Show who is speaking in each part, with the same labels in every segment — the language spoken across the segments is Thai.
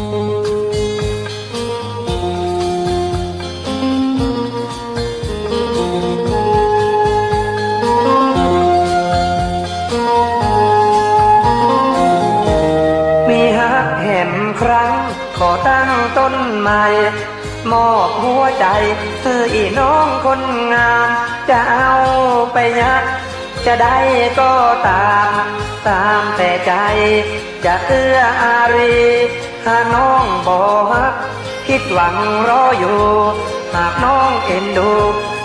Speaker 1: มีฮักแห่มครั้งขอตั้งต้นใหม่ มอบหัวใจซื้ออีน้องคนงาม จะเอาไปยัก จะได้ก็ตาม ตามแต่ใจ จะเอื้ออารีหากน้องบอกคิดหวังรออยู่ หากน้องเอ็นดู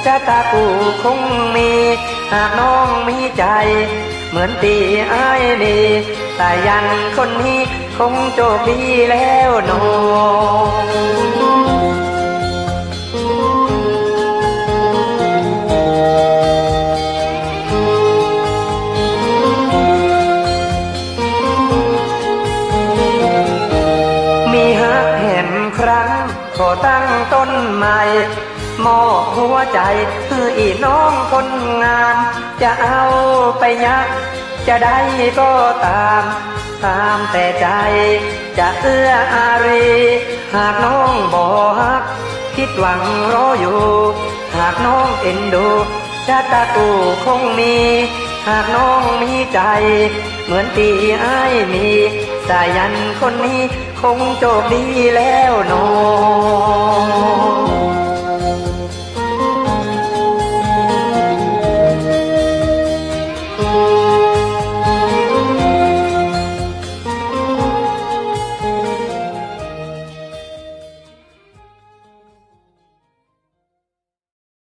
Speaker 1: จะตากูคงมี หากน้องมีใจ เหมือนตีไอ้ายนี่แต่ยันคนนี้คงโจบดีแล้วหน อมีฮักแห่มครั้งขอตั้งต้นใหม่ มอบหัวใจคืออีน้องคนงาม จะเอาไปยักจะได้ก็ตาม ตามแต่ใจ จะเอื้ออารี หากน้องบอกคิดหวังรออยู่ หากน้องเอ็นดูชะตากูคงมี หากน้องมีใจ เหมือนตีไอ้ายมี สายันคนนี้คงจบดีแล้วหนอ